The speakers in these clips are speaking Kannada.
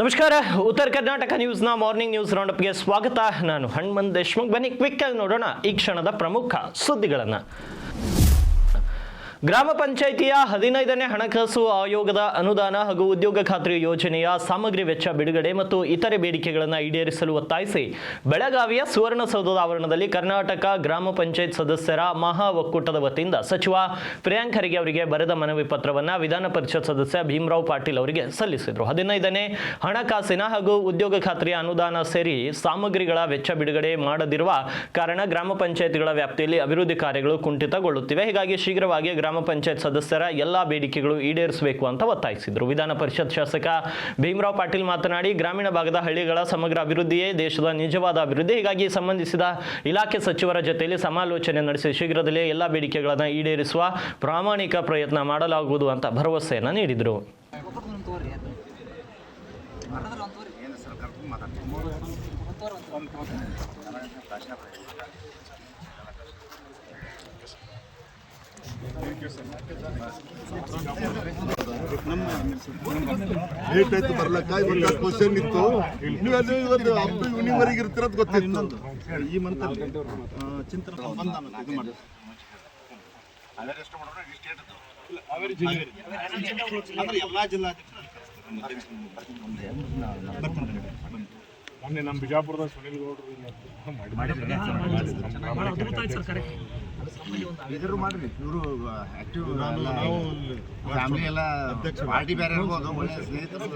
ನಮಸ್ಕಾರ. ಉತ್ತರ ಕರ್ನಾಟಕ ನ್ಯೂಸ್ನ ಮಾರ್ನಿಂಗ್ ನ್ಯೂಸ್ ರೌಂಡಪ್ಗೆ ಸ್ವಾಗತ. ನಾನು ಹಣ್ಮಂತ್ ದೇಶ್ಮುಖ್. ಬನ್ನಿ ಕ್ವಿಕ್ ಆಗಿ ನೋಡೋಣ ಈ ಕ್ಷಣದ ಪ್ರಮುಖ ಸುದ್ದಿಗಳನ್ನು. ಗ್ರಾಮ ಪಂಚಾಯಿತಿಯ ಹದಿನೈದನೇ ಹಣಕಾಸು ಆಯೋಗದ ಅನುದಾನ ಹಾಗೂ ಉದ್ಯೋಗ ಖಾತ್ರಿ ಯೋಜನೆಯ ಸಾಮಗ್ರಿ ವೆಚ್ಚ, ಬಿಡುಗಡೆ ಮತ್ತು ಇತರೆ ಬೇಡಿಕೆಗಳನ್ನು ಈಡೇರಿಸಲು ಒತ್ತಾಯಿಸಿ ಬೆಳಗಾವಿಯ ಸುವರ್ಣಸೌಧದ ಆವರಣದಲ್ಲಿ ಕರ್ನಾಟಕ ಗ್ರಾಮ ಪಂಚಾಯತ್ ಸದಸ್ಯರ ಮಹಾ ಒಕ್ಕೂಟದ ವತಿಯಿಂದ ಸಚಿವ ಪ್ರಿಯಾಂಕ್ ಖರ್ಗೆ ಅವರಿಗೆ ಬರೆದ ಮನವಿ ಪತ್ರವನ್ನು ವಿಧಾನ ಪರಿಷತ್ ಸದಸ್ಯ ಭೀಮರಾವ್ ಪಾಟೀಲ್ ಅವರಿಗೆ ಸಲ್ಲಿಸಿದರು. ಹದಿನೈದನೇ ಹಣಕಾಸಿನ ಹಾಗೂ ಉದ್ಯೋಗ ಖಾತ್ರಿಯ ಅನುದಾನ ಸೇರಿ ಸಾಮಗ್ರಿಗಳ ವೆಚ್ಚ, ಬಿಡುಗಡೆ ಮಾಡದಿರುವ ಕಾರಣ ಗ್ರಾಮ ಪಂಚಾಯತ್ಗಳ ವ್ಯಾಪ್ತಿಯಲ್ಲಿ ಅಭಿವೃದ್ಧಿ ಕಾರ್ಯಗಳು ಕುಂಠಿತಗೊಳ್ಳುತ್ತಿವೆ. ಹೀಗಾಗಿ ಶೀಘ್ರವಾಗಿ ಗ್ರಾಮ ಪಂಚಾಯತ್ ಸದಸ್ಯರ ಎಲ್ಲ ಬೇಡಿಕೆಗಳು ಈಡೇರಿಸಬೇಕು ಅಂತ ಒತ್ತಾಯಿಸಿದರು. ವಿಧಾನ ಪರಿಷತ್ ಶಾಸಕ ಭೀಮರಾವ್ ಪಾಟೀಲ್ ಮಾತನಾಡಿ, ಗ್ರಾಮೀಣ ಭಾಗದ ಹಳ್ಳಿಗಳ ಸಮಗ್ರ ಅಭಿವೃದ್ಧಿಯೇ ದೇಶದ ನಿಜವಾದ ಅಭಿವೃದ್ಧಿ. ಹೀಗಾಗಿ ಸಂಬಂಧಿಸಿದ ಇಲಾಖೆ ಸಚಿವರ ಜೊತೆಯಲ್ಲಿ ಸಮಾಲೋಚನೆ ನಡೆಸಿ, ಶೀಘ್ರದಲ್ಲೇ ಎಲ್ಲ ಬೇಡಿಕೆಗಳನ್ನು ಈಡೇರಿಸುವ ಪ್ರಾಮಾಣಿಕ ಪ್ರಯತ್ನ ಮಾಡಲಾಗುವುದು ಅಂತ ಭರವಸೆಯನ್ನು ನೀಡಿದರು. ಲೇಟ್ ಆಯ್ತು ಬರ್ಲಕ್ಕ ಇವಾಗ ಕ್ವಶನ್ ಇತ್ತು. ಇವತ್ತು ಅಪ್ ಇವನಿವರೆಗೆ ಇರ್ತಿರೋದು ಗೊತ್ತಿತ್ತು. ಈ ಮಂತ್ ಚಿಂತನ ಮೊನ್ನೆ ನಮ್ಮ ಬಿಜಾಪುರದ ಸುನಿಲ್ ಗೌಡ್ರು ಇದ್ರು ಮಾಡ್ರಿ ಇವರು ಆಕ್ಟಿವ್ ಫ್ಯಾಮಿಲಿ ಎಲ್ಲ ಪಾರ್ಟಿ ಬೇರೆ ಒಳ್ಳೆ ಸ್ನೇಹಿತರು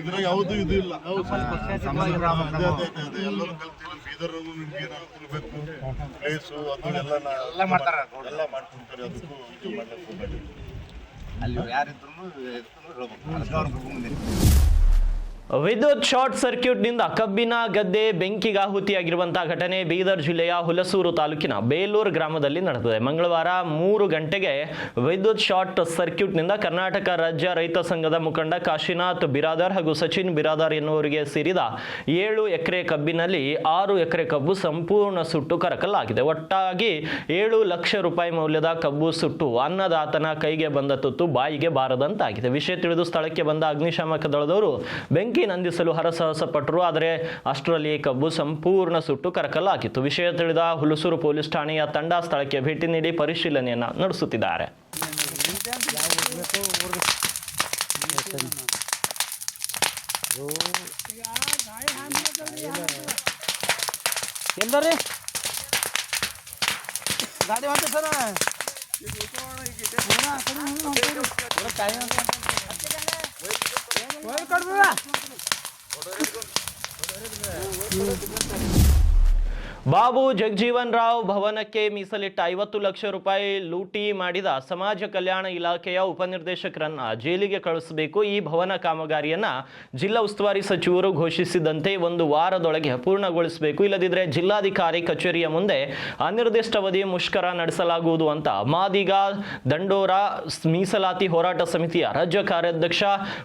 ಇದ್ರಾಗ ಇದು ಇಲ್ಲ ಎಲ್ಲ ಎಲ್ಲ ಅಲ್ಲಿ ಯಾರಿದ್ರು ಹೇಳ್ಬೇಕು ವಿದ್ಯುತ್ ಶಾರ್ಟ್ ಸರ್ಕ್ಯೂಟ್ನಿಂದ ಕಬ್ಬಿನ, ಗದ್ದೆ ಬೆಂಕಿಗೆ ಆಹುತಿಯಾಗಿರುವಂತಹ ಘಟನೆ ಬೀದರ್ ಜಿಲ್ಲೆಯ ಹುಲಸೂರು ತಾಲೂಕಿನ ಬೇಲೂರು ಗ್ರಾಮದಲ್ಲಿ ನಡೆದಿದೆ. ಮಂಗಳವಾರ ಮೂರು ಗಂಟೆಗೆ ವಿದ್ಯುತ್ ಶಾರ್ಟ್ ಸರ್ಕ್ಯೂಟ್ನಿಂದ ಕರ್ನಾಟಕ ರಾಜ್ಯ ರೈತ ಸಂಘದ ಮುಖಂಡ ಕಾಶಿನಾಥ್ ಬಿರಾದರ್ ಹಾಗೂ ಸಚಿನ್ ಬಿರಾದರ್ ಎನ್ನುವರಿಗೆ ಸೇರಿದ ಏಳು ಎಕರೆ ಕಬ್ಬಿನಲ್ಲಿ ಆರು ಎಕರೆ ಕಬ್ಬು ಸಂಪೂರ್ಣ ಸುಟ್ಟು ಕರಕಲಾಗಿದೆ. ಒಟ್ಟಾಗಿ ಏಳು ಲಕ್ಷ ರೂಪಾಯಿ ಮೌಲ್ಯದ ಕಬ್ಬು ಸುಟ್ಟು ಅನ್ನದಾತನ ಕೈಗೆ ಬಂದ ತುತ್ತು ಬಾಯಿಗೆ ಬಾರದಂತಾಗಿದೆ. ವಿಷಯ ತಿಳಿದು ಸ್ಥಳಕ್ಕೆ ಬಂದ ಅಗ್ನಿಶಾಮಕ ದಳದವರು ಬೆಂಕಿ ನಂದಿಸಲು ಹರಸಾಹಸ ಪಟ್ಟರು ಆದರೆ ಅಷ್ಟರಲ್ಲಿ ಕಬ್ಬು ಸಂಪೂರ್ಣ ಸುಟ್ಟು ಕರಕಲಾಗಿತ್ತು. ವಿಷಯ ತಿಳಿದ ಹುಲಸೂರು ಪೊಲೀಸ್ ಠಾಣೆಯ ತಂಡ ಸ್ಥಳಕ್ಕೆ ಭೇಟಿ ನೀಡಿ ಪರಿಶೀಲನೆಯನ್ನು ನಡೆಸುತ್ತಿದ್ದಾರೆ. ಎಲ್ಲರಿ? ಗಾಡಿ ಮಾಡ್ತೀವಿ ಸರ್ হুম ಬಾಬು ಜಗಜೀವನ್ ರಾವ್ ಭವನಕ್ಕೆ ಮೀಸಲಿಟ್ಟ ಐವತ್ತು ಲಕ್ಷ ರೂಪಾಯಿ ಲೂಟಿ ಮಾಡಿದ ಸಮಾಜ ಕಲ್ಯಾಣ ಇಲಾಖೆಯ ಉಪನಿರ್ದೇಶಕರನ್ನ ಜೈಲಿಗೆ ಕಳಿಸಬೇಕು ಈ ಭವನ ಕಾಮಗಾರಿಯನ್ನ ಜಿಲ್ಲಾ ಉಸ್ತುವಾರಿ ಸಚಿವರು ಘೋಷಿಸಿದಂತೆ ಒಂದು ವಾರದೊಳಗೆ ಪೂರ್ಣಗೊಳಿಸಬೇಕು. ಇಲ್ಲದಿದ್ದರೆ ಜಿಲ್ಲಾಧಿಕಾರಿ ಕಚೇರಿಯ ಮುಂದೆ ಅನಿರ್ದಿಷ್ಟಾವಧಿ ಮುಷ್ಕರ ನಡೆಸಲಾಗುವುದು ಅಂತ ಮಾದಿಗ ದಂಡೋರ ಮೀಸಲಾತಿ ಹೋರಾಟ ಸಮಿತಿಯ ರಾಜ್ಯ ಕಾರ್ಯಾಧ್ಯಕ್ಷ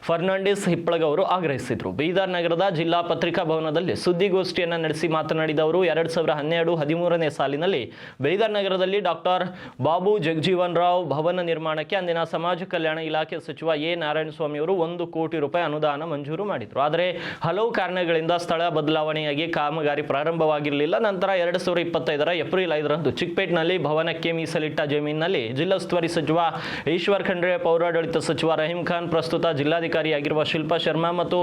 ಫರ್ನಾಂಡಿಸ್ ಹಿಪ್ಪಳಗ ಅವರು ಆಗ್ರಹಿಸಿದರು. ಬೀದರ್ ನಗರದ ಜಿಲ್ಲಾ ಪತ್ರಿಕಾ ಭವನದಲ್ಲಿ ಸುದ್ದಿಗೋಷ್ಠಿಯನ್ನು ನಡೆಸಿ ಮಾತನಾಡಿದ ಅವರು, ಎರಡ್ ಸಾವಿರದ ಹನ್ನೆರಡು ಹದಿಮೂರನೇ ಸಾಲಿನಲ್ಲಿ ಬೀದರ್ ನಗರದಲ್ಲಿ ಡಾಕ್ಟರ್ ಬಾಬು ಜಗಜೀವನ್ ರಾವ್ ಭವನ ನಿರ್ಮಾಣಕ್ಕೆ ಅಂದಿನ ಸಮಾಜ ಕಲ್ಯಾಣ ಇಲಾಖೆ ಸಚಿವ ಎ ನಾರಾಯಣಸ್ವಾಮಿ ಅವರು ಒಂದು ಕೋಟಿ ರೂಪಾಯಿ ಅನುದಾನ ಮಂಜೂರು ಮಾಡಿದ್ರು. ಆದರೆ ಹಲವು ಕಾರಣಗಳಿಂದ ಸ್ಥಳ ಬದಲಾವಣೆಯಾಗಿ ಕಾಮಗಾರಿ ಪ್ರಾರಂಭವಾಗಿರಲಿಲ್ಲ. ನಂತರ ಎರಡು ಸಾವಿರದ ಇಪ್ಪತ್ತೈದರ ಏಪ್ರಿಲ್ ಐದರಂದು ಚಿಕ್ಕಪೇಟ್ನಲ್ಲಿ ಭವನಕ್ಕೆ ಮೀಸಲಿಟ್ಟ ಜಮೀನಿನಲ್ಲಿ ಜಿಲ್ಲಾ ಉಸ್ತುವಾರಿ ಸಚಿವ ಈಶ್ವರ್ ಖಂಡ್ರೆ, ಪೌರಾಡಳಿತ ಸಚಿವ ರಹೀಂ ಖಾನ್, ಪ್ರಸ್ತುತ ಜಿಲ್ಲಾಧಿಕಾರಿಯಾಗಿರುವ ಶಿಲ್ಪಾ ಶರ್ಮಾ ಮತ್ತು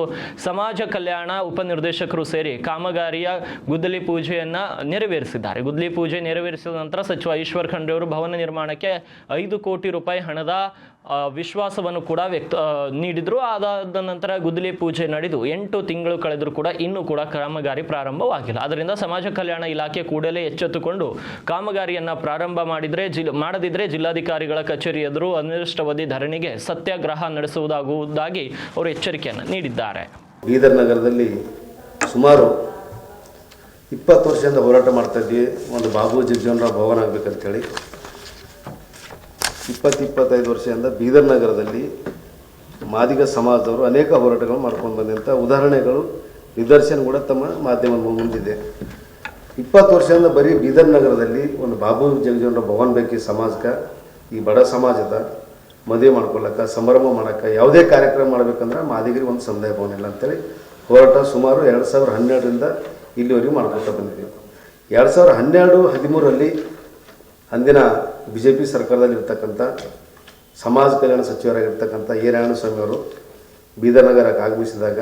ಸಮಾಜ ಕಲ್ಯಾಣ ಉಪನಿರ್ದೇಶಕರು ಸೇರಿ ಕಾಮಗಾರಿಯ ಗುದ್ದಲಿ ಪೂಜೆಯನ್ನ ನೆರವೇರಿಸಿದ್ದಾರೆ. ಗುದ್ಲಿ ಪೂಜೆ ನೆರವೇರಿಸಿದ ನಂತರ ಸಚಿವ ಈಶ್ವರ್ ಖಂಡ್ರೆ ಅವರು ಭವನ ನಿರ್ಮಾಣಕ್ಕೆ ಐದು ಕೋಟಿ ರೂಪಾಯಿ ಹಣದ ವಿಶ್ವಾಸವನ್ನು ಕೂಡ ವ್ಯಕ್ತ ನೀಡಿದರು. ಅದಾದ ನಂತರ ಗುದ್ಲಿ ಪೂಜೆ ನಡೆದು ಎಂಟು ತಿಂಗಳು ಕಳೆದರೂ ಕೂಡ ಇನ್ನೂ ಕೂಡ ಕಾಮಗಾರಿ ಪ್ರಾರಂಭವಾಗಿಲ್ಲ. ಅದರಿಂದ ಸಮಾಜ ಕಲ್ಯಾಣ ಇಲಾಖೆ ಕೂಡಲೇ ಎಚ್ಚೆತ್ತುಕೊಂಡು ಕಾಮಗಾರಿಯನ್ನು ಪ್ರಾರಂಭ ಮಾಡಿದ್ರೆ, ಜಿಲ್, ಮಾಡದಿದ್ರೆ ಜಿಲ್ಲಾಧಿಕಾರಿಗಳ ಕಚೇರಿ ಎದುರು ಅನಿರ್ದಿಷ್ಟಾವಧಿ ಧರಣಿಗೆ ಸತ್ಯಾಗ್ರಹ ನಡೆಸುವುದಾಗುವುದಾಗಿ ಅವರು ಎಚ್ಚರಿಕೆಯನ್ನು ನೀಡಿದ್ದಾರೆ. ಬೀದರ್ ನಗರದಲ್ಲಿ ಸುಮಾರು ಇಪ್ಪತ್ತು ವರ್ಷದಿಂದ ಹೋರಾಟ ಮಾಡ್ತಾ ಇದ್ವಿ ಒಂದು ಬಾಬು ಜಗಜೀವನರಾವ್ ಭವನ ಆಗಬೇಕಂತೇಳಿ. ಇಪ್ಪತ್ತು, ಇಪ್ಪತ್ತೈದು ವರ್ಷದಿಂದ ಬೀದರ್ ನಗರದಲ್ಲಿ ಮಾದಿಗ ಸಮಾಜದವರು ಅನೇಕ ಹೋರಾಟಗಳು ಮಾಡ್ಕೊಂಡು ಬಂದಂಥ ಉದಾಹರಣೆಗಳು ನಿದರ್ಶನ ಕೂಡ ತಮ್ಮ ಮಾಧ್ಯಮದ ಮುಂದಿದೆ. ಇಪ್ಪತ್ತು ವರ್ಷದಿಂದ ಬರೀ ಬೀದರ್ ನಗರದಲ್ಲಿ ಒಂದು ಬಾಬು ಜಗಜೀವನರಾವ್ ಭವನ ಬೇಕಿ ಸಮಾಜಕ್ಕೆ, ಈ ಬಡ ಸಮಾಜದ ಮದುವೆ ಮಾಡ್ಕೊಳಕ್ಕೆ ಸಂಭ್ರಮ ಮಾಡೋಕ್ಕೆ ಯಾವುದೇ ಕಾರ್ಯಕ್ರಮ ಮಾಡ್ಬೇಕಂದ್ರೆ ಮಾದಿಗರಿಗೆ ಒಂದು ಸಂದಾಯ ಭವನ ಇಲ್ಲ ಅಂತೇಳಿ ಹೋರಾಟ ಸುಮಾರು ಎರಡು ಸಾವಿರದ ಹನ್ನೆರಡರಿಂದ ಇಲ್ಲಿವರೆಗೂ ಮಾಡ್ಕೊಳ್ತಾ ಬಂದಿದ್ದೀವಿ ಎರಡು ಸಾವಿರದ ಹನ್ನೆರಡು, ಹದಿಮೂರರಲ್ಲಿ ಅಂದಿನ ಬಿ ಜೆ ಪಿ ಸರ್ಕಾರದಲ್ಲಿ ಇರ್ತಕ್ಕಂಥ ಸಮಾಜ ಕಲ್ಯಾಣ ಸಚಿವರಾಗಿರ್ತಕ್ಕಂಥ ಎ ನಾರಾಯಣಸ್ವಾಮಿ ಅವರು ಬೀದರ್ ನಗರಕ್ಕೆ ಆಗಮಿಸಿದಾಗ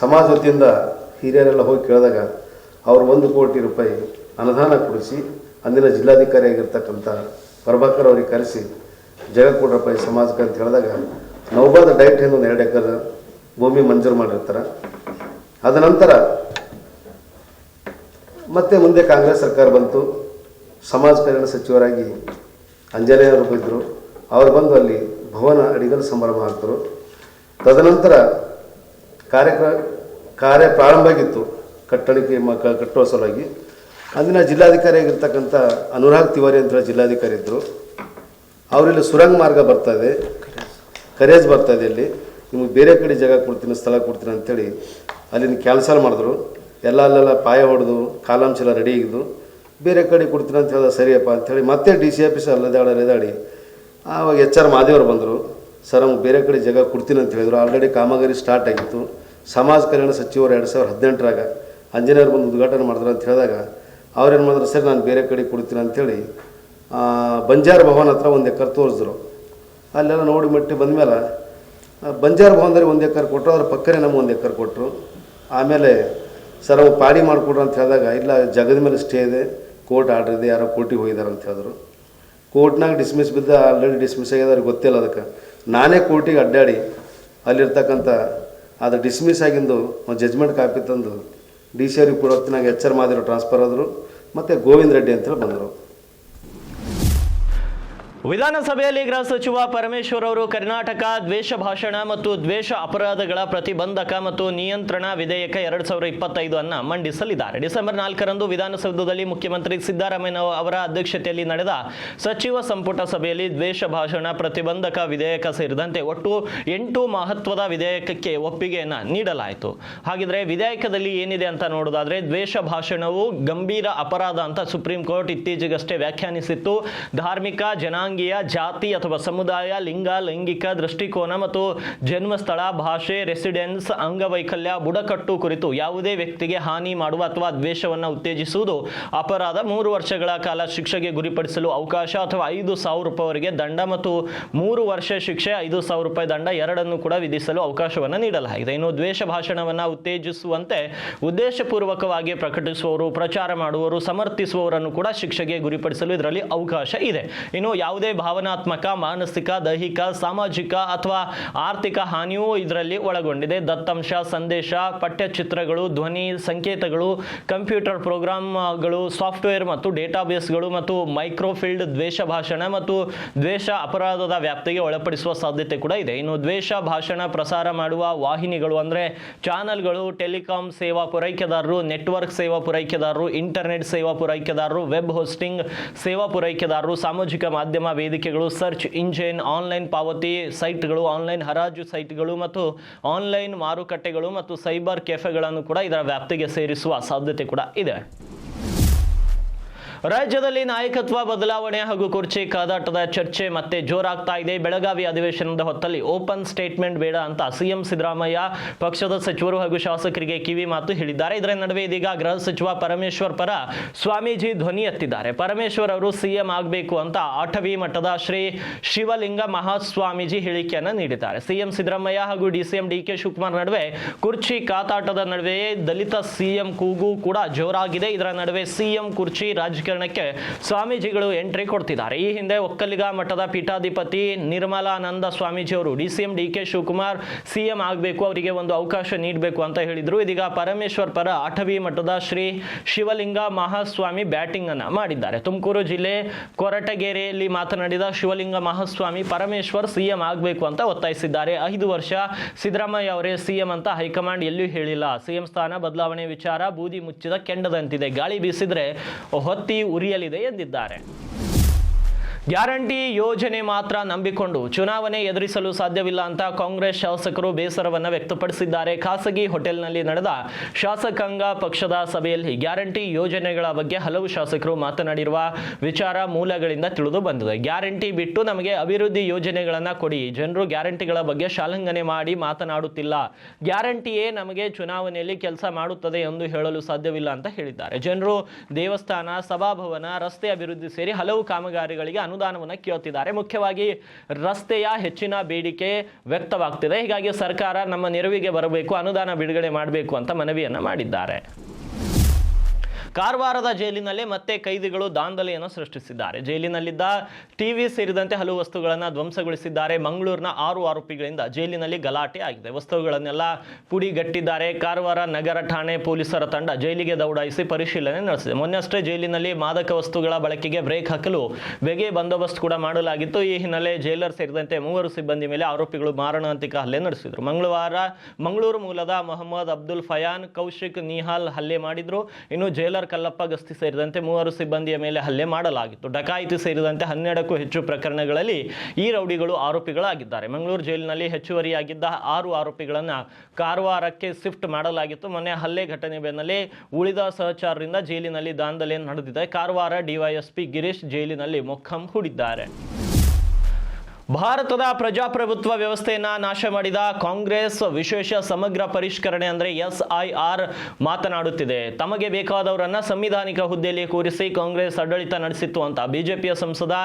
ಸಮಾಜ ವತಿಯಿಂದ ಹಿರಿಯರೆಲ್ಲ ಹೋಗಿ ಕೇಳಿದಾಗ ಅವರು ಒಂದು ಕೋಟಿ ರೂಪಾಯಿ ಅನುದಾನ ಕೊಡಿಸಿ ಅಂದಿನ ಜಿಲ್ಲಾಧಿಕಾರಿಯಾಗಿರ್ತಕ್ಕಂಥ ಪ್ರಭಾಕರ್ ಅವರಿಗೆ ಕರೆಸಿ, ಜಗ ಕೊಡ್ರಪ್ಪ ಈ ಸಮಾಜಕ್ಕೆ ಅಂತ ಹೇಳಿದಾಗ ನೌಬಾದ ಡೈಟ್ ಒಂದು ಎರಡು ಎಕರೆ ಭೂಮಿ ಮಂಜೂರು ಮಾಡಿರ್ತಾರೆ. ಅದ ನಂತರ ಮತ್ತೆ ಮುಂದೆ ಕಾಂಗ್ರೆಸ್ ಸರ್ಕಾರ ಬಂತು. ಸಮಾಜ ಕಲ್ಯಾಣ ಸಚಿವರಾಗಿ ಅಂಜನೇಯ ಅವರು ಬಂದರು ಅವರು ಬಂದು ಅಲ್ಲಿ ಭವನ ಅಡಿಗಲ್ ಸಂಭ್ರಮ ಆಗ್ತರು ತದನಂತರ ಕಾರ್ಯಕ್ರಮ ಕಾರ್ಯ ಪ್ರಾರಂಭ ಆಗಿತ್ತು ಕಟ್ಟಡಕ್ಕೆ ಮ ಕಟ್ಟುವ ಸಲುವಾಗಿ. ಅಂದಿನ ಜಿಲ್ಲಾಧಿಕಾರಿಯಾಗಿರ್ತಕ್ಕಂಥ ಅನುರಾಗ್ ತಿವಾರಿ ಅಂತ ಜಿಲ್ಲಾಧಿಕಾರಿ ಇದ್ದರು ಅವರಿಲ್ಲಿ ಸುರಂಗ ಮಾರ್ಗ ಬರ್ತಾ ಇದೆ. ಕರೇಜ್ ಬರ್ತಾ ಇದೆ ಇಲ್ಲಿ ನಿಮಗೆ ಬೇರೆ ಕಡೆ ಜಾಗ ಕೊಡ್ತೀನಿ, ಸ್ಥಳ ಕೊಡ್ತೀನಿ ಅಂಥೇಳಿ ಅಲ್ಲಿನ ಕ್ಯಾನ್ಸಲ್ ಮಾಡಿದ್ರು. ಎಲ್ಲ ಅಲ್ಲೆಲ್ಲ ಪಾಯ ಹೊಡೆದು, ಕಾಲಮ್ಸ್ ಎಲ್ಲ ರೆಡಿ ಆಗಿದ್ದು, ಬೇರೆ ಕಡೆ ಕೊಡ್ತೀನಿ ಅಂತ ಹೇಳಿದ ಸರಿಯಪ್ಪ ಅಂಥೇಳಿ ಮತ್ತೆ ಡಿ ಸಿ ಆಫೀಸ್ ಅಲ್ಲದಾಡ ಅಲೆದಾಡಿ ಆವಾಗ ಎಚ್ ಆರ್ ಮಾದೇವರು ಬಂದರು. ಸರ್, ನಮ್ಗೆ ಬೇರೆ ಕಡೆ ಜಾಗ ಕೊಡ್ತೀನಿ ಅಂತ ಹೇಳಿದ್ರು. ಆಲ್ರೆಡಿ ಕಾಮಗಾರಿ ಸ್ಟಾರ್ಟ್ ಆಗಿತ್ತು. ಸಮಾಜ ಕಲ್ಯಾಣ ಸಚಿವರು ಎರಡು ಸಾವಿರದ ಹದಿನೆಂಟರಾಗ ಅಂಜನೇಯರ್ ಬಂದು ಉದ್ಘಾಟನೆ ಮಾಡಿದ್ರು ಅಂತ ಹೇಳಿದಾಗ ಅವ್ರೇನು ಮಾಡಿದ್ರು, ಸರ್, ನಾನು ಬೇರೆ ಕಡೆ ಕೊಡ್ತೀನಿ ಅಂಥೇಳಿ ಬಂಜಾರ ಭವನ್ ಹತ್ರ ಒಂದು ಎಕರೆ ತೋರಿಸಿದ್ರು. ಅಲ್ಲೆಲ್ಲ ನೋಡಿ ಮಟ್ಟಿ ಬಂದಮೇಲೆ ಬಂಜಾರ ಭವನದಲ್ಲಿ ಒಂದು ಎಕರೆ ಕೊಟ್ಟರು, ಅದ್ರ ಪಕ್ಕನೇ ನಮ್ಗೆ ಒಂದು ಎಕರೆ ಕೊಟ್ಟರು ಆಮೇಲೆ ಸರ್, ಅವು ಪಾಡಿ ಮಾಡಿಕೊಡ್ರಿ ಅಂತ ಹೇಳಿದಾಗ, ಇಲ್ಲ, ಜಗದ ಮೇಲೆ ಸ್ಟೇ ಇದೆ, ಕೋರ್ಟ್ ಆರ್ಡರ್ ಇದೆ, ಯಾರೋ ಕೋರ್ಟಿಗೆ ಹೋಗಿದ್ದಾರೆ ಅಂತ ಹೇಳಿದ್ರು. ಕೋರ್ಟ್ನಾಗ ಡಿಸ್ಮಿಸ್ ಬಿದ್ದ, ಆಲ್ರೆಡಿ ಡಿಸ್ಮಿಸ್ ಆಗ್ಯದ ಅವ್ರಿಗೆ ಗೊತ್ತಿಲ್ಲ ಅದಕ್ಕೆ. ನಾನೇ ಕೋರ್ಟಿಗೆ ಅಡ್ಡಾಡಿ, ಅಲ್ಲಿರ್ತಕ್ಕಂಥ, ಅದು ಡಿಸ್ಮಿಸ್ ಆಗಿಂದು, ಒಂದು ಜಜ್ಮೆಂಟ್ ಕಾಪಿ ತಂದು, ಡಿ ಸಿ ಅವ್ರಿಗೆ ಕೊಡೋಕೆ ನಂಗೆ ಎಚ್ ಆರ್ ಮಾದಿರೋ ಟ್ರಾನ್ಸ್ಫರ್ ಆದರು, ಮತ್ತು ಗೋವಿಂದ ರೆಡ್ಡಿ ಅಂತೇಳಿ ಬಂದರು. ವಿಧಾನಸಭೆಯಲ್ಲಿ ಗೃಹ ಸಚಿವ ಪರಮೇಶ್ವರ್ ಅವರು ಕರ್ನಾಟಕ ದ್ವೇಷ ಭಾಷಣ ಮತ್ತು ದ್ವೇಷ ಅಪರಾಧಗಳ ಪ್ರತಿಬಂಧಕ ಮತ್ತು ನಿಯಂತ್ರಣ ವಿಧೇಯಕ ಎರಡ್ ಸಾವಿರದ ಇಪ್ಪತ್ತೈದು ಅನ್ನ ಮಂಡಿಸಲಿದ್ದಾರೆ. ಡಿಸೆಂಬರ್ ನಾಲ್ಕರಂದು ವಿಧಾನಸೌಧದಲ್ಲಿ ಮುಖ್ಯಮಂತ್ರಿ ಸಿದ್ದರಾಮಯ್ಯ ಅವರ ಅಧ್ಯಕ್ಷತೆಯಲ್ಲಿ ನಡೆದ ಸಚಿವ ಸಂಪುಟ ಸಭೆಯಲ್ಲಿ ದ್ವೇಷ ಭಾಷಣ ಪ್ರತಿಬಂಧಕ ವಿಧೇಯಕ ಸೇರಿದಂತೆ ಒಟ್ಟು ಎಂಟು ಮಹತ್ವದ ವಿಧೇಯಕಕ್ಕೆ ಒಪ್ಪಿಗೆಯನ್ನ ನೀಡಲಾಯಿತು. ಹಾಗಿದ್ರೆ ವಿಧೇಯಕದಲ್ಲಿ ಏನಿದೆ ಅಂತ ನೋಡೋದಾದ್ರೆ ದ್ವೇಷ ಭಾಷಣವು ಗಂಭೀರ ಅಪರಾಧ ಅಂತ ಸುಪ್ರೀಂ ಕೋರ್ಟ್ ಇತ್ತೀಚೆಗಷ್ಟೇ ವ್ಯಾಖ್ಯಾನಿಸಿತ್ತು. ಧಾರ್ಮಿಕ ಜನಾಂಗೀಯ ಜಾತಿ ಅಥವಾ ಸಮುದಾಯ, ಲಿಂಗ, ಲೈಂಗಿಕ ದೃಷ್ಟಿಕೋನ ಮತ್ತು ಜನ್ಮಸ್ಥಳ, ಭಾಷೆ, ರೆಸಿಡೆನ್ಸ್, ಅಂಗವೈಕಲ್ಯ, ಬುಡಕಟ್ಟು ಕುರಿತು ಯಾವುದೇ ವ್ಯಕ್ತಿಗೆ ಹಾನಿ ಮಾಡುವ ಅಥವಾ ದ್ವೇಷವನ್ನು ಉತ್ತೇಜಿಸುವುದು ಅಪರಾಧ. ಮೂರು ವರ್ಷಗಳ ಕಾಲ ಶಿಕ್ಷೆಗೆ ಗುರಿಪಡಿಸಲು ಅವಕಾಶ ಅಥವಾ ಐದು ಸಾವಿರ ರೂಪಾಯಿವರೆಗೆ ದಂಡ ಮತ್ತು ಮೂರು ವರ್ಷ ಶಿಕ್ಷೆ, ಐದು ಸಾವಿರ ರೂಪಾಯಿ ದಂಡ ಎರಡನ್ನು ಕೂಡ ವಿಧಿಸಲು ಅವಕಾಶವನ್ನು ನೀಡಲಾಗಿದೆ. ಇನ್ನು ದ್ವೇಷ ಭಾಷಣವನ್ನು ಉತ್ತೇಜಿಸುವಂತೆ ಉದ್ದೇಶಪೂರ್ವಕವಾಗಿ ಪ್ರಕಟಿಸುವವರು, ಪ್ರಚಾರ ಮಾಡುವವರು, ಸಮರ್ಥಿಸುವವರನ್ನು ಕೂಡ ಶಿಕ್ಷೆಗೆ ಗುರಿಪಡಿಸಲು ಇದರಲ್ಲಿ ಅವಕಾಶ ಇದೆ. ಇನ್ನು ಯಾವುದೇ ಭಾವನಾತ್ಮಕ, ಮಾನಸಿಕ, ದೈಹಿಕ, ಸಾಮಾಜಿಕ ಅಥವಾ ಆರ್ಥಿಕ ಹಾನಿಯೂ ಇದರಲ್ಲಿ ಒಳಗೊಂಡಿದೆ. ದತ್ತಾಂಶ, ಸಂದೇಶ, ಪಠ್ಯಚಿತ್ರಗಳು, ಧ್ವನಿ ಸಂಕೇತಗಳು, ಕಂಪ್ಯೂಟರ್ ಪ್ರೋಗ್ರಾಮ್ಗಳು, ಸಾಫ್ಟ್ವೇರ್ ಮತ್ತು ಡೇಟಾಬೇಸ್ಗಳು ಮತ್ತು ಮೈಕ್ರೋಫೀಲ್ಡ್ ದ್ವೇಷ ಭಾಷಣ ಮತ್ತು ದ್ವೇಷ ಅಪರಾಧದ ವ್ಯಾಪ್ತಿಗೆ ಒಳಪಡಿಸುವ ಸಾಧ್ಯತೆ ಕೂಡ ಇದೆ. ಇನ್ನು ದ್ವೇಷ ಭಾಷಣ ಪ್ರಸಾರ ಮಾಡುವ ವಾಹಿನಿಗಳು ಅಂದರೆ ಚಾನಲ್ಗಳು, ಟೆಲಿಕಾಂ ಸೇವಾ ಪೂರೈಕೆದಾರರು, ನೆಟ್ವರ್ಕ್ ಸೇವಾ ಪೂರೈಕೆದಾರರು, ಇಂಟರ್ನೆಟ್ ಸೇವಾ ಪೂರೈಕೆದಾರರು, ವೆಬ್ ಹೋಸ್ಟಿಂಗ್ ಸೇವಾ ಪೂರೈಕೆದಾರರು, ಸಾಮಾಜಿಕ ಮಾಧ್ಯಮ ವೇದಿಕೆಗಳು ಸರ್ಚ್ ಇಂಜಿನ್ ಆನ್ಲೈನ್ ಪಾವತಿ ಸೈಟ್ಗಳು ಆನ್ಲೈನ್ ಹರಾಜು ಸೈಟ್ಗಳು ಮತ್ತು ಆನ್ಲೈನ್ ಮಾರುಕಟ್ಟೆಗಳು ಮತ್ತು ಸೈಬರ್ ಕೆಫೆಗಳನ್ನು ಕೂಡ ಇದರ ವ್ಯಾಪ್ತಿಗೆ ಸೇರಿಸುವ ಸಾಧ್ಯತೆ ಕೂಡ ಇದೆ. ರಾಜ್ಯದಲ್ಲಿ ನಾಯಕತ್ವ ಬದಲಾವಣೆ ಹಾಗೂ ಕುರ್ಚಿ ಕಾದಾಟದ ಚರ್ಚೆ ಮತ್ತೆ ಜೋರಾಗ್ತಾ ಇದೆ. ಬೆಳಗಾವಿ ಅಧಿವೇಶನದ ಹೊತ್ತಲ್ಲಿ ಓಪನ್ ಸ್ಟೇಟ್ಮೆಂಟ್ ಬೇಡ ಅಂತ ಸಿಎಂ ಸಿದ್ದರಾಮಯ್ಯ, ಪಕ್ಷದ ಸಚಿವರು ಹಾಗೂ ಶಾಸಕರಿಗೆ ಕಿವಿ ಮಾತು ಹೇಳಿದ್ದಾರೆ. ಇದರ ನಡುವೆ ಇದೀಗ ಗೃಹ ಸಚಿವ ಪರಮೇಶ್ವರ್ ಪರ ಸ್ವಾಮೀಜಿ ಧ್ವನಿ ಎತ್ತಿದ್ದಾರೆ. ಪರಮೇಶ್ವರ್ ಅವರು ಸಿಎಂ ಆಗಬೇಕು ಅಂತ ಆಠವಿ ಮಠದ ಶ್ರೀ ಶಿವಲಿಂಗ ಮಹಾಸ್ವಾಮೀಜಿ ಹೇಳಿಕೆಯನ್ನು ನೀಡಿದ್ದಾರೆ. ಸಿಎಂ ಸಿದ್ದರಾಮಯ್ಯ ಹಾಗೂ ಡಿಸಿಎಂ ಡಿ ಕೆ ಶಿವಕುಮಾರ್ ನಡುವೆ ಕುರ್ಚಿ ಕಾತಾಟದ ನಡುವೆಯೇ ದಲಿತ ಸಿಎಂ ಕೂಗು ಕೂಡ ಜೋರಾಗಿದೆ. ಇದರ ನಡುವೆ ಸಿಎಂ ಕುರ್ಚಿ ಸ್ವಾಮೀಜಿಗಳು ಎಂಟ್ರಿ ಕೊಡ್ತಿದ್ದಾರೆ. ಈ ಹಿಂದೆ ಒಕ್ಕಲಿಗ ಮಠದ ಪೀಠಾಧಿಪತಿ ನಿರ್ಮಲಾನಂದ ಸ್ವಾಮೀಜಿ ಅವರು DCM D K Shivakumar CM ಆಗಬೇಕು, ಅವರಿಗೆ ಒಂದು ಅವಕಾಶ ನೀಡಬೇಕು ಅಂತ ಹೇಳಿದ್ರು. ಇದೀಗ ಪರಮೇಶ್ವರ್ ಪರ ಅಠವಿ ಮಠದ ಶ್ರೀ ಶಿವಲಿಂಗ ಮಹಾಸ್ವಾಮಿ ಬ್ಯಾಟಿಂಗ್ ಅನ್ನ ಮಾಡಿದ್ದಾರೆ. ತುಮಕೂರು ಜಿಲ್ಲೆ ಕೊರಟಗೆರೆಯಲ್ಲಿ ಮಾತನಾಡಿದ ಶಿವಲಿಂಗ ಮಹಾಸ್ವಾಮಿ ಪರಮೇಶ್ವರ್ ಸಿಎಂ ಆಗಬೇಕು ಅಂತ ಒತ್ತಾಯಿಸಿದ್ದಾರೆ. ಐದು ವರ್ಷ ಸಿದ್ದರಾಮಯ್ಯ ಅವರೇ ಸಿಎಂ ಅಂತ ಹೈಕಮಾಂಡ್ ಎಲ್ಲೂ ಹೇಳಿಲ್ಲ. ಸಿಎಂ ಸ್ಥಾನ ಬದಲಾವಣೆ ವಿಚಾರ ಬೂದಿ ಮುಚ್ಚಿದ ಕೆಂಡದಂತಿದೆ. ಗಾಳಿ ಬೀಸಿದ್ರೆ ಹೊತ್ತಿ ಉರಿಯಲಿದೆ ಎಂದಿದ್ದಾರೆ. ಗ್ಯಾರಂಟಿ ಯೋಜನೆ ಮಾತ್ರ ನಂಬಿಕೊಂಡು ಚುನಾವಣೆ ಎದುರಿಸಲು ಸಾಧ್ಯವಿಲ್ಲ ಅಂತ ಕಾಂಗ್ರೆಸ್ ಶಾಸಕರು ಬೇಸರವನ್ನು ವ್ಯಕ್ತಪಡಿಸಿದ್ದಾರೆ. ಖಾಸಗಿ ಹೋಟೆಲ್ನಲ್ಲಿ ನಡೆದ ಶಾಸಕಾಂಗ ಪಕ್ಷದ ಸಭೆಯಲ್ಲಿ ಗ್ಯಾರಂಟಿ ಯೋಜನೆಗಳ ಬಗ್ಗೆ ಹಲವು ಶಾಸಕರು ಮಾತನಾಡಿರುವ ವಿಚಾರ ಮೂಲಗಳಿಂದ ತಿಳಿದು ಬಂದಿದೆ. ಗ್ಯಾರಂಟಿ ಬಿಟ್ಟು ನಮಗೆ ಅಭಿವೃದ್ಧಿ ಯೋಜನೆಗಳನ್ನು ಕೊಡಿ. ಜನರು ಗ್ಯಾರಂಟಿಗಳ ಬಗ್ಗೆ ಶಾಲಂಘನೆ ಮಾಡಿ ಮಾತನಾಡುತ್ತಿಲ್ಲ. ಗ್ಯಾರಂಟಿಯೇ ನಮಗೆ ಚುನಾವಣೆಯಲ್ಲಿ ಕೆಲಸ ಮಾಡುತ್ತದೆ ಎಂದು ಹೇಳಲು ಸಾಧ್ಯವಿಲ್ಲ ಅಂತ ಹೇಳಿದ್ದಾರೆ. ಜನರು ದೇವಸ್ಥಾನ, ಸಭಾಭವನ, ರಸ್ತೆ ಅಭಿವೃದ್ಧಿ ಸೇರಿ ಹಲವು ಕಾಮಗಾರಿಗಳಿಗೆ ಅನುದಾನವನ್ನು ಕೇಳ್ತಿದ್ದಾರೆ. ಮುಖ್ಯವಾಗಿ ರಸ್ತೆಯ ಹೆಚ್ಚಿನ ಬೇಡಿಕೆ ವ್ಯಕ್ತವಾಗ್ತಿದೆ. ಹೀಗಾಗಿ ಸರ್ಕಾರ ನಮ್ಮ ನೆರವಿಗೆ ಬರಬೇಕು, ಅನುದಾನ ಬಿಡುಗಡೆ ಮಾಡಬೇಕು ಅಂತ ಮನವಿಯನ್ನು ಮಾಡಿದ್ದಾರೆ. ಕಾರವಾರದ ಜೈಲಿನಲ್ಲೇ ಮತ್ತೆ ಕೈದಿಗಳು ದಾಂಧಲೆಯನ್ನು ಸೃಷ್ಟಿಸಿದ್ದಾರೆ. ಜೈಲಿನಲ್ಲಿದ್ದ ಟಿವಿ ಸೇರಿದಂತೆ ಹಲವು ವಸ್ತುಗಳನ್ನು ಧ್ವಂಸಗೊಳಿಸಿದ್ದಾರೆ. ಮಂಗಳೂರಿನ ಆರು ಆರೋಪಿಗಳಿಂದ ಜೈಲಿನಲ್ಲಿ ಗಲಾಟೆ ಆಗಿದೆ. ವಸ್ತುಗಳನ್ನೆಲ್ಲ ಪುಡಿಗಟ್ಟಿದ್ದಾರೆ. ಕಾರವಾರ ನಗರ ಠಾಣೆ ಪೊಲೀಸರ ತಂಡ ಜೈಲಿಗೆ ದೌಡಾಯಿಸಿ ಪರಿಶೀಲನೆ ನಡೆಸಿದೆ. ಮೊನ್ನೆಯಷ್ಟೇ ಜೈಲಿನಲ್ಲಿ ಮಾದಕ ವಸ್ತುಗಳ ಬಳಕೆಗೆ ಬ್ರೇಕ್ ಹಾಕಲು ಬೆಗೆ ಬಂದೋಬಸ್ತ್ ಕೂಡ ಮಾಡಲಾಗಿತ್ತು. ಈ ಹಿನ್ನೆಲೆ ಜೈಲರ್ ಸೇರಿದಂತೆ ಮೂವರು ಸಿಬ್ಬಂದಿ ಮೇಲೆ ಆರೋಪಿಗಳು ಮಾರಣಾಂತಿಕ ಹಲ್ಲೆ ನಡೆಸಿದರು. ಮಂಗಳವಾರ ಮಂಗಳೂರು ಮೂಲದ ಮೊಹಮ್ಮದ್ ಅಬ್ದುಲ್ ಫಯಾನ್, ಕೌಶಿಕ್ ನಿಹಾಲ್ ಹಲ್ಲೆ ಮಾಡಿದ್ರು. ಇನ್ನು ಜೈಲರ್ ಕಲ್ಲಪ್ಪ ಗಸ್ತಿ ಸೇರಿದಂತೆ ಮೂವರು ಸಿಬ್ಬಂದಿಯ ಮೇಲೆ ಹಲ್ಲೆ ಮಾಡಲಾಗಿತ್ತು. ಡಕಾಯಿತಿ ಸೇರಿದಂತೆ ಹನ್ನೆರಡಕ್ಕೂ ಹೆಚ್ಚು ಪ್ರಕರಣಗಳಲ್ಲಿ ಈ ರೌಡಿಗಳು ಆರೋಪಿಗಳಾಗಿದ್ದಾರೆ. ಮಂಗಳೂರು ಜೈಲಿನಲ್ಲಿ ಹೆಚ್ಚುವರಿಯಾಗಿದ್ದ ಆರು ಆರೋಪಿಗಳನ್ನು ಕಾರವಾರಕ್ಕೆ ಶಿಫ್ಟ್ ಮಾಡಲಾಗಿತ್ತು. ಮೊನ್ನೆ ಹಲ್ಲೆ ಘಟನೆ ಬೆನ್ನಲ್ಲೇ ಉಳಿದ ಸಹಚಾರರಿಂದ ಜೈಲಿನಲ್ಲಿ ದಾಂಧಲೆ ನಡೆದಿದೆ. ಕಾರವಾರ ಡಿವೈಎಸ್ಪಿ ಗಿರೀಶ್ ಜೈಲಿನಲ್ಲಿ ಮೊಕ್ಕಂ ಹೂಡಿದ್ದಾರೆ. ಭಾರತದ ಪ್ರಜಾಪ್ರಭುತ್ವ ವ್ಯವಸ್ಥೆಯನ್ನ ನಾಶ ಮಾಡಿದ ಕಾಂಗ್ರೆಸ್ ವಿಶೇಷ ಸಮಗ್ರ ಪರಿಷ್ಕರಣೆ ಅಂದರೆ ಎಸ್ ಐ ಆರ್ ಮಾತನಾಡುತ್ತಿದೆ. ತಮಗೆ ಬೇಕಾದವರನ್ನ ಸಂವಿಧಾನಿಕ ಹುದ್ದೆಯಲ್ಲಿ ಕೂರಿಸಿ ಕಾಂಗ್ರೆಸ್ ಆಡಳಿತ ನಡೆಸಿತ್ತು ಅಂತ ಬಿಜೆಪಿಯ ಸಂಸದ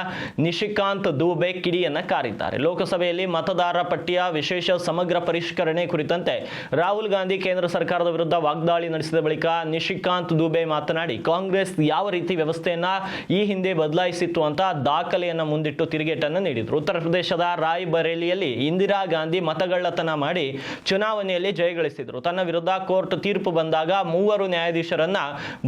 ನಿಶಿಕಾಂತ್ ದೂಬೆ ಕಿಡಿಯನ್ನ ಕಾರಿದ್ದಾರೆ. ಲೋಕಸಭೆಯಲ್ಲಿ ಮತದಾರ ಪಟ್ಟಿಯ ವಿಶೇಷ ಸಮಗ್ರ ಪರಿಷ್ಕರಣೆ ಕುರಿತಂತೆ ರಾಹುಲ್ ಗಾಂಧಿ ಕೇಂದ್ರ ಸರ್ಕಾರದ ವಿರುದ್ಧ ವಾಗ್ದಾಳಿ ನಡೆಸಿದ ಬಳಿಕ ನಿಶಿಕಾಂತ್ ದೂಬೆ ಮಾತನಾಡಿ, ಕಾಂಗ್ರೆಸ್ ಯಾವ ರೀತಿ ವ್ಯವಸ್ಥೆಯನ್ನ ಈ ಹಿಂದೆ ಬದಲಾಯಿಸಿತ್ತು ಅಂತ ದಾಖಲೆಯನ್ನ ಮುಂದಿಟ್ಟು ತಿರುಗೇಟನ್ನು ನೀಡಿದರು. ಉತ್ತರ ಪ್ರದೇಶದ ರಾಯ್ ಬರೇಲಿಯಲ್ಲಿ ಇಂದಿರಾ ಗಾಂಧಿ ಮತಗಳ್ಳತನ ಮಾಡಿ ಚುನಾವಣೆಯಲ್ಲಿ ಜಯಗಳಿಸಿದರು. ತನ್ನ ವಿರುದ್ಧ ಕೋರ್ಟ್ ತೀರ್ಪು ಬಂದಾಗ ಮೂವರು ನ್ಯಾಯಾಧೀಶರನ್ನ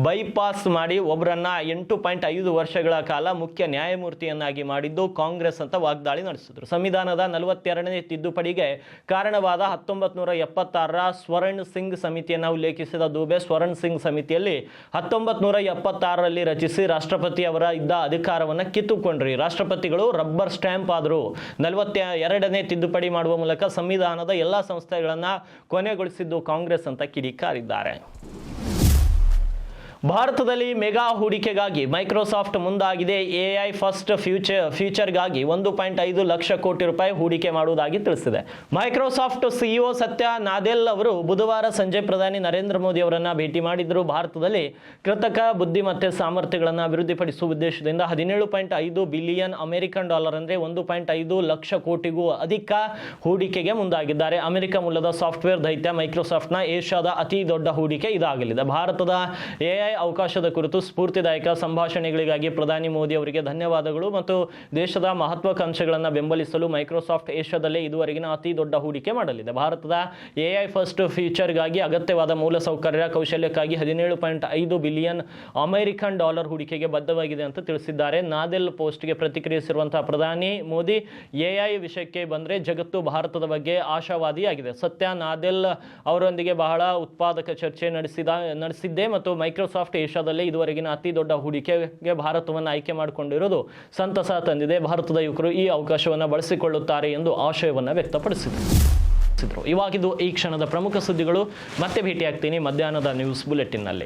ಬೈಪಾಸ್ ಮಾಡಿ ಒಬ್ಬರನ್ನ ಎಂಟು ಪಾಯಿಂಟ್ ಐದು ವರ್ಷಗಳ ಕಾಲ ಮುಖ್ಯ ನ್ಯಾಯಮೂರ್ತಿಯನ್ನಾಗಿ ಮಾಡಿದ್ದು ಕಾಂಗ್ರೆಸ್ ಅಂತ ವಾಗ್ದಾಳಿ ನಡೆಸಿದ್ರು. ಸಂವಿಧಾನದ ನಲವತ್ತೆರಡನೇ ತಿದ್ದುಪಡಿಗೆ ಕಾರಣವಾದ ಹತ್ತೊಂಬತ್ತು ನೂರ ಎಪ್ಪತ್ತಾರರ ಸ್ವರಣ್ ಸಿಂಗ್ ಸಮಿತಿಯನ್ನು ಉಲ್ಲೇಖಿಸಿದ ದೂಬೆ ಸ್ವರಣ್ ಸಿಂಗ್ ಸಮಿತಿಯಲ್ಲಿ ಹತ್ತೊಂಬತ್ತು ನೂರ ಎಪ್ಪತ್ತಾರರಲ್ಲಿ ರಚಿಸಿ ರಾಷ್ಟ್ರಪತಿ ಅವರ ಇದ್ದ ಅಧಿಕಾರವನ್ನು ಕಿತ್ತುಕೊಂಡ್ರಿ. ರಾಷ್ಟ್ರಪತಿಗಳು ರಬ್ಬರ್ ಸ್ಟ್ಯಾಂಪ್ ಆದರು. ನಲವತ್ತ ಎರಡನೇ ತಿದ್ದುಪಡಿ ಮಾಡುವ ಮೂಲಕ ಸಂವಿಧಾನದ ಎಲ್ಲ ಸಂಸ್ಥೆಗಳನ್ನು ಕೊನೆಗೊಳಿಸಿದ್ದು ಕಾಂಗ್ರೆಸ್ ಅಂತ ಕಿಡಿಕಾರಿದ್ದಾರೆ. ಭಾರತದಲ್ಲಿ ಮೆಗಾ ಹೂಡಿಕೆಗಾಗಿ ಮೈಕ್ರೋಸಾಫ್ಟ್ ಮುಂದಾಗಿದೆ. ಎಐ ಫಸ್ಟ್ ಫ್ಯೂಚರ್, ಫ್ಯೂಚರ್ಗಾಗಿ ಒಂದು ಪಾಯಿಂಟ್ ಐದು ಲಕ್ಷ ಕೋಟಿ ರೂಪಾಯಿ ಹೂಡಿಕೆ ಮಾಡುವುದಾಗಿ ತಿಳಿಸಿದೆ. ಮೈಕ್ರೋಸಾಫ್ಟ್ ಸಿಇಒ ಸತ್ಯ ನಾದೆಲ್ ಅವರು ಬುಧವಾರ ಸಂಜೆ ಪ್ರಧಾನಿ ನರೇಂದ್ರ ಮೋದಿ ಅವರನ್ನು ಭೇಟಿ ಮಾಡಿದ್ದರು ಭಾರತದಲ್ಲಿ ಕೃತಕ ಬುದ್ಧಿಮತ್ತೆ ಸಾಮರ್ಥ್ಯಗಳನ್ನು ಅಭಿವೃದ್ಧಿಪಡಿಸುವ ಉದ್ದೇಶದಿಂದ ಹದಿನೇಳು ಪಾಯಿಂಟ್ ಐದು ಬಿಲಿಯನ್ ಅಮೆರಿಕನ್ ಡಾಲರ್ ಅಂದರೆ ಒಂದು ಪಾಯಿಂಟ್ ಐದು ಲಕ್ಷ ಕೋಟಿಗೂ ಅಧಿಕ ಹೂಡಿಕೆಗೆ ಮುಂದಾಗಿದ್ದಾರೆ. ಅಮೆರಿಕ ಮೂಲದ ಸಾಫ್ಟ್ವೇರ್ ದೈತ್ಯ ಮೈಕ್ರೋಸಾಫ್ಟ್ನ ಏಷ್ಯಾದ ಅತಿ ದೊಡ್ಡ ಹೂಡಿಕೆ ಇದಾಗಲಿದೆ. ಭಾರತದ ಎಐ ಅವಕಾಶದ ಕುರಿತು ಸ್ಫೂರ್ತಿದಾಯಕ ಸಂಭಾಷಣೆಗಳಿಗಾಗಿ ಪ್ರಧಾನಿ ಮೋದಿ ಅವರಿಗೆ ಧನ್ಯವಾದಗಳು ಮತ್ತು ದೇಶದ ಮಹತ್ವಾಕಾಂಕ್ಷೆಗಳನ್ನು ಬೆಂಬಲಿಸಲು ಮೈಕ್ರೋಸಾಫ್ಟ್ ಏಷ್ಯಾದಲ್ಲೇ ಇದುವರೆಗಿನ ಅತಿ ದೊಡ್ಡ ಹೂಡಿಕೆ ಮಾಡಲಿದೆ. ಭಾರತದ ಎಐ ಫಸ್ಟ್ ಫ್ಯೂಚರ್ಗಾಗಿ ಅಗತ್ಯವಾದ ಮೂಲಸೌಕರ್ಯ ಕೌಶಲ್ಯಕ್ಕಾಗಿ ಹದಿನೇಳು ಪಾಯಿಂಟ್ ಐದು ಬಿಲಿಯನ್ ಅಮೆರಿಕನ್ ಡಾಲರ್ ಹೂಡಿಕೆಗೆ ಬದ್ಧವಾಗಿದೆ ಅಂತ ತಿಳಿಸಿದ್ದಾರೆ. ನಾದೆಲ್ ಪೋಸ್ಟ್ಗೆ ಪ್ರತಿಕ್ರಿಯಿಸಿರುವಂತಹ ಪ್ರಧಾನಿ ಮೋದಿ, ಎಐ ವಿಷಯಕ್ಕೆ ಬಂದರೆ ಜಗತ್ತು ಭಾರತದ ಬಗ್ಗೆ ಆಶಾವಾದಿಯಾಗಿದೆ. ಸತ್ಯ, ನಾದೆಲ್ ಅವರೊಂದಿಗೆ ಬಹಳ ಉತ್ಪಾದಕ ಚರ್ಚೆ ನಡೆಸಿದ, ನಡೆಸಿದ್ದೆ ಮತ್ತು ಮೈಕ್ರೋಸಾಫ್ಟ್ ಏಷ್ಯಾದಲ್ಲೇ ಇದುವರೆಗಿನ ಅತಿ ದೊಡ್ಡ ಹೂಡಿಕೆಗೆ ಭಾರತವನ್ನು ಆಯ್ಕೆ ಮಾಡಿಕೊಂಡಿರೋದು ಸಂತಸ ತಂದಿದೆ. ಭಾರತದ ಯುವಕರು ಈ ಅವಕಾಶವನ್ನು ಬಳಸಿಕೊಳ್ಳುತ್ತಾರೆ ಎಂದು ಆಶಯವನ್ನು ವ್ಯಕ್ತಪಡಿಸಿದರು. ಇವಾಗಿದ್ದು ಈ ಕ್ಷಣದ ಪ್ರಮುಖ ಸುದ್ದಿಗಳು ಮತ್ತೆ ಭೇಟಿಯಾಗ್ತೀನಿ ಮಧ್ಯಾಹ್ನದ ನ್ಯೂಸ್ ಬುಲೆಟಿನ್ನಲ್ಲಿ.